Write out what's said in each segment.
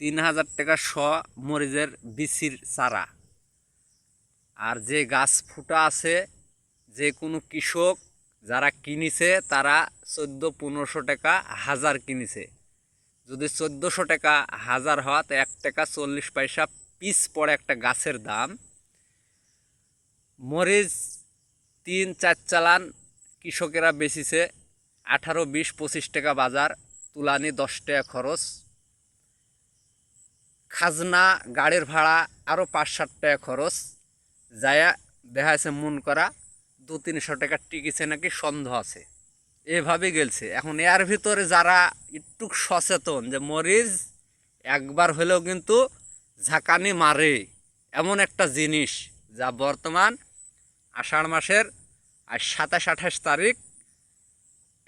তিন হাজার টাকা শ মরিচের বিচির চারা। আর যে গাছ ফুটা আছে, যে কোনো কৃষক যারা কিনেছে, তারা চোদ্দ পনেরোশো টাকা হাজার কিনেছে। যদি চোদ্দোশো টাকা হাজার হয়, তো এক টাকা চল্লিশ পয়সা পিস পড়ে একটা গাছের দাম। মরিচ তিন চার চালান কৃষকেরা বেচিছে, আঠারো, বিশ, পঁচিশ টাকা বাজার, তুলানি দশ টাকা খরচ। খাজনা, গাড়ির ভাড়া আরও পাঁচ ষাট টাকা খরচ। যায়া দেখা যাচ্ছে মন করা দু তিনশো টাকা টিকিছে নাকি সন্দেহ আছে। এভাবে গেলছে। এখন এর ভিতরে যারা একটু সচেতন যে মরিচ একবার হলেও কিন্তু ঝাঁকানি মারে, এমন একটা জিনিস যা বর্তমান আষাঢ় মাসের আর সাতাশ আঠাশ তারিখ,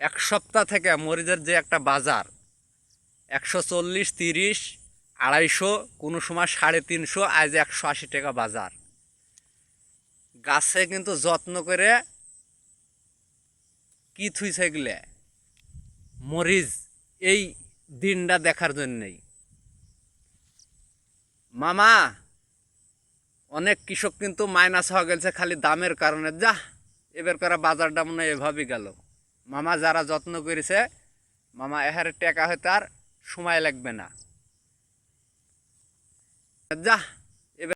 এক সপ্তাহ থেকে মরিচের যে একটা বাজার, একশো চল্লিশ, তিরিশ আড়াইশো, কোনো সময় সাড়ে তিনশো, আজ একশো আশি টাকা বাজার। গাছে কিন্তু যত্ন করে কি থুইছে গেলে মরিচ, এই দিনটা দেখার জন্যই। মামা, অনেক কৃষক কিন্তু মাইনাস হয়ে গেছে খালি দামের কারণে। যা, এবার করা বাজারটা মনে হয় এভাবেই গেল। মামা যারা যত্ন করেছে, মামা এহারে টেকা হয়তো তার সময় লাগবে না। যা